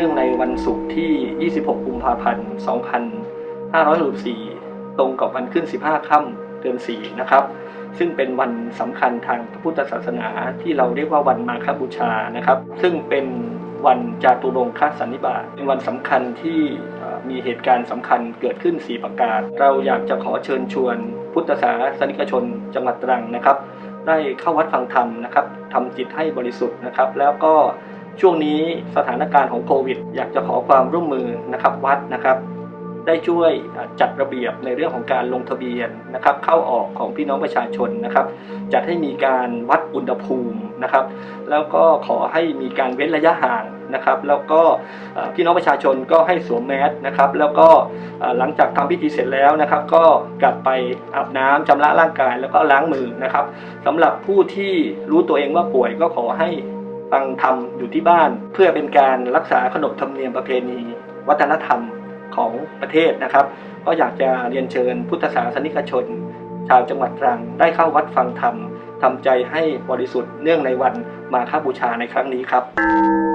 ื่องในวันศุกร์ที่ 26 กุมภาพันธ์ 2564 ตรงกับวันขึ้น 15 ค่ำเดือน 4 นะครับ ซึ่งเป็นวันสำคัญทางพระพุทธศาสนาที่เราเรียกว่าวันมาฆบูชานะครับ ซึ่งเป็นวันจาตุรงคสันนิบาตเป็นวันสำคัญที่มีเหตุการณ์สำคัญเกิดขึ้น 4 ประการ เราอยากจะขอเชิญชวนพุทธศาสนิกชนจังหวัดตรังนะครับ ได้เข้าวัดฟังธรรมนะครับทำจิตให้บริสุทธิ์นะครับ แล้วก็ ช่วงนี้สถานการณ์ของโควิด อยากจะขอความร่วมมือนะครับวัดนะครับ ได้ช่วยจัดระเบียบในเรื่องของการลงทะเบียนนะครับ เข้าออกของพี่น้องประชาชนนะครับ จัดให้มีการวัดอุณหภูมินะครับ แล้วก็ขอให้มีการเว้นระยะห่างนะครับ แล้วก็พี่น้องประชาชนก็ให้สวมแมสนะครับ แล้วก็หลังจากทำพิธีเสร็จแล้วนะครับ ก็กลับไปอาบน้ำชำระร่างกาย แล้วก็ล้างมือนะครับสำหรับผู้ที่รู้ตัวเองว่าป่วยก็ขอให้ ฟังธรรมอยู่ที่บ้าน เพื่อเป็นการรักษาขนบธรรมเนียมประเพณี วัฒนธรรมของประเทศนะครับ ก็อยากจะเรียนเชิญพุทธศาสนิกชน ชาวจังหวัดตรังได้เข้าวัดฟังธรรมทำใจให้บริสุทธิ์เนื่องในวันมาฆบูชาในครั้งนี้ครับ